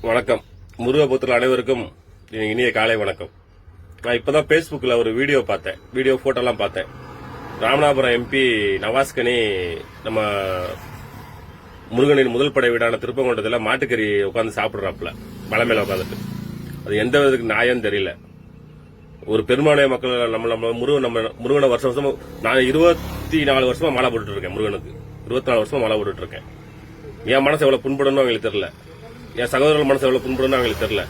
வணக்கம். முருகபுத்திர அனைவருக்கும் இனிய காலை வணக்கம். நான் இப்பதான் Facebookல ஒரு வீடியோ பார்த்தேன். வீடியோ போட்டோலாம் பார்த்தேன். ராமநாதபுரம் எம்பி நவாஸ்கனி நம்ம முருகனின் முதல் படை வீடான திருப்பங்கொண்டத்தில் மாட்டுக்கறி உட்காந்து சாப்பிட்றாப்புல. மலை மேல உட்காந்துட்டு அது எந்த விதத்துக்கு நியாயம் தெரியல. ஒரு பெரும்பான்மை மக்கள் நம்ம நம்ம முருகன் நம்ம முருகனை வருஷம் வருஷமா நான் இருபத்தி நாலு வருஷமா மாலை போட்டுட்டு இருக்கேன் முருகனுக்கு. இருபத்தி நாலு வருஷமா மாலை போட்டுட்டு இருக்கேன். என் மனசு எவ்வளவு புண்படணும் அவங்களுக்கு தெரியல. என் சகோதரர்கள் மனசு எவ்வளவு புண்படும் அவங்களுக்கு தெரியல.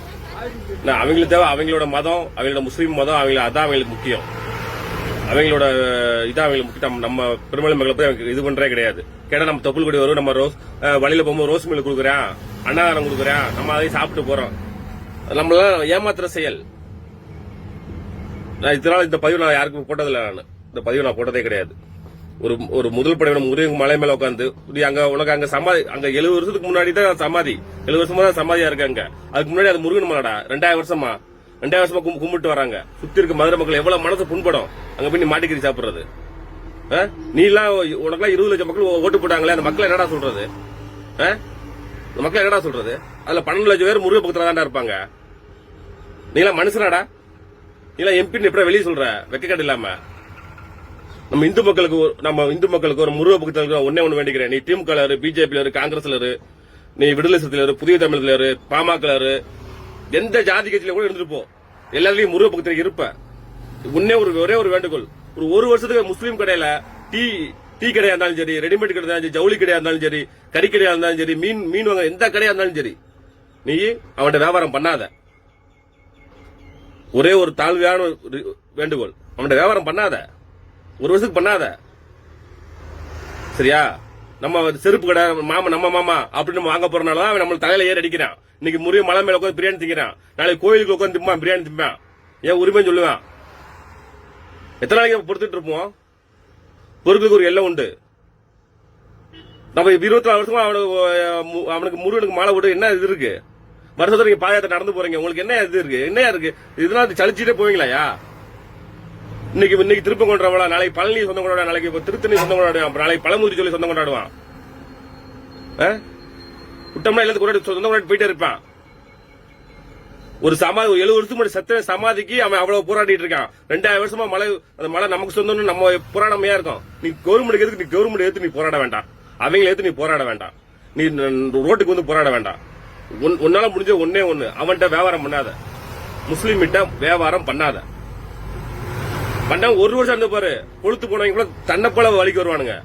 நான் அவங்களுக்கு தேவை அவங்களோட மதம் அவங்களோட முஸ்லீம் மதம் அவங்கள அதான் அவங்களுக்கு முக்கியம். அவங்களோட இதான் அவங்களுக்கு முக்கியம். நம்ம- நம்ம மக்களை போய் அவங்க இது பண்றே கிடையாது. கேட்டா நம்ம தொப்புள் கொடி வரும் நம்ம ரோஸ் வழியில போகும்போது ரோஸ் மில் கொடுக்குறேன் அன்னதானம் கொடுக்குறேன் நம்ம அதையும் சாப்பிட்டு போறோம். நம்மளால ஏமாத்துற செயல். நான் இதனால இந்த பதிவு நான் யாருக்கும் போட்டதில்லை நான். இந்த பதிவு நான் போட்டதே கிடையாது. ஒரு ஒரு முதல் படை முருகன் மலை மேல உட்காந்து அங்க உனக்கு அங்க சமாதி அங்க எழுபது வருஷத்துக்கு முன்னாடி தான் சமாதி. எழுபது வருஷமா தான் சமாதியா இருக்கு அங்க. அதுக்கு முன்னாடி அது முருகன் மலைடா. ரெண்டாயிரம் வருஷமா. ரெண்டாயிரம் வருஷமா கும்- கும்பிட்டு வராங்க. சுத்தி இருக்க மதுரை மக்கள் எவ்வளவு மனசு புண்படும். அங்க போய் நீ மாட்டிக்கறி சாப்பிடுறது. ஆ? நீ எல்லாம் உனக்கெல்லாம் இருபது லட்சம் மக்கள் ஓ- ஓட்டு போட்டாங்களே அந்த மக்கள் என்னடா சொல்றது? ஆ? அந்த மக்கள் என்னடா சொல்றது? அதுல பன்னெண்டு லட்சம் பேர் முருக பக்கத்துல தான்டா இருப்பாங்க. நீ எல்லாம் மனுஷனாடா? நீ எல்லாம் எம்பி எப்படி வெளியே சொல்ற? வெக்கக்கட்டு இல்லாம. நம்ம இந்து மக்களுக்கு ஒரு- நம்ம இந்து மக்களுக்கு ஒரு முருக பக்தர்களுக்கு ஒன்னே ஒன்று வேண்டிக்கிறேன். நீ திமுக இரு பிஜேபி இரு காங்கிரஸ்ல இரு நீ விடுதலை சத்தில இரு புதிய தமிழ்ல இரு பாமக இரு எந்த ஜாதி கட்சியில கூட இருந்துட்டு போ. எல்லாத்துலயும் முருக பக்கத்தில் இருப்ப. உன்னே ஒரு ஒரே ஒரு வேண்டுகோள். ஒரு ஒரு வருஷத்துக்கு முஸ்லீம் கடையில டீ டீ கடையா இருந்தாலும் சரி ரெடிமேட் கடை இருந்தாலும் சரி ஜவுளி கடையா இருந்தாலும் சரி கறி கடையா இருந்தாலும் சரி மீன் மீன் வாங்க எந்த கடையா இருந்தாலும் சரி நீ அவன்கிட்ட வியாபாரம் பண்ணாத. ஒரே ஒரு தாழ்வையான ஒரு வேண்டுகோள். அவன்கிட்ட வியாபாரம் பண்ணாத. ஒரு வருஷத்துக்கு பண்ணாத. சரியா? நம்ம செருப்பு கடை மாமா நம்ம மாமா அப்படின்னு நம்ம வாங்க போறனால தான் அவன் நம்ம தலையில ஏறி அடிக்கிறான். இன்னைக்கு முறிய மலை மேல உட்காந்து பிரியாணி திங்கிறான் நாளைக்கு கோயிலுக்கு உட்காந்து திம்பான் பிரியாணி திம்பான். ஏன் உரிமை சொல்லுவான். எத்தனை நாளைக்கு பொறுத்துட்டு இருப்போம்? பொறுப்புக்கு ஒரு எல்லாம் உண்டு. நம்ம இருபத்தி நாலு வருஷமா அவனுக்கு அவனுக்கு முருகனுக்கு மாலை போட்டு என்ன இது இருக்கு? வருஷத்துல நீங்க பாதயாத்திரை நடந்து போறீங்க. உங்களுக்கு என்ன இது இருக்கு? என்ன இருக்கு? இதெல்லாம் சளிச்சுட்டே போவீங்களாயா இன்னைக்கு இன்னைக்கு திருப்பம் கொண்டாடுவான் நாளைக்கு பழனி சொந்தம் கொண்டாடுவான் நாளைக்கு இப்ப திருத்தணி சொந்தம் கொண்டாடுவான் நாளைக்கு பழமுதிரி சொல்லி சொந்தம் கொண்டாடுவான். ஆ? விட்டோம்னா எல்லாத்துக்கும் கொண்டாடி சொந்தம் கொண்டாடி போயிட்டே இருப்பான். ஒரு சமாதி ஒரு எழுபது வருஷத்துக்கு முன்னாடி சத்திர சமாதிக்கு அவன் அவ்வளவு போராடிட்டு இருக்கான். ரெண்டாயிரம் வருஷமா மலை அந்த மலை நமக்கு சொந்தம்னு நம்ம போராடமையா இருக்கும். நீ கவர்மெண்ட் எதுக்கு நீ கவர்மெண்ட் எடுத்து நீ போராட வேண்டாம். அவங்களை எடுத்து நீ போராட வேண்டாம். நீ ரோட்டுக்கு வந்து போராட வேண்டாம். உன்னால முடிஞ்ச ஒன்னே ஒன்னு அவன்கிட்ட வியாபாரம் பண்ணாத. முஸ்லீம் கிட்ட வியாபாரம் பண்ணாத. பண்ண ஒரு வருஷம் இருந்து பாரு. கொளுத்து போனவங்க கூட தன்னை போல வழிக்கு வருவானுங்க.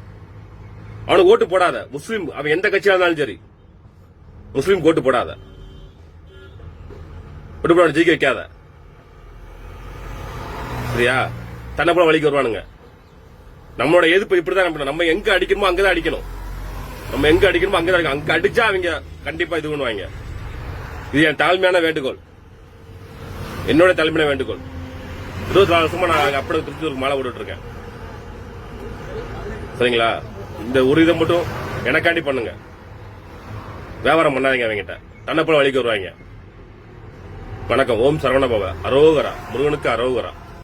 அவனுக்கு ஓட்டு போடாத. முஸ்லீம் அவன் எந்த கட்சியா இருந்தாலும் சரி. முஸ்லீம் ஓட்டு போடாத. ஓட்டு போட ஜெயிக்க வைக்காத. சரியா? தன்னை போல வழிக்கு வருவானுங்க. நம்மளோட எதிர்ப்பு இப்படிதான் நம்ம நம்ம எங்க அடிக்கணுமோ அங்கதான் அடிக்கணும். நம்ம எங்க அடிக்கணுமோ அங்கதான் அடிக்கணும். அங்க அடிச்சா அவங்க கண்டிப்பா இது பண்ணுவாங்க. இது என் தாழ்மையான வேண்டுகோள். என்னோட தலைமையான வேண்டுகோள். இருபத்தி நாலு வருஷமா நான் அப்படியே திருச்சூருக்கு மாலை போட்டுட்டு இருக்கேன். சரிங்களா? இந்த ஒரு இதை மட்டும் எனக்காண்டி பண்ணுங்க. வியாபாரம் பண்ணாதீங்க அவங்ககிட்ட. தன்னை போல வழிக்கு வருவாங்க. வணக்கம். ஓம் சரவண பவ. அரோகரா. முருகனுக்கு அரோகரா.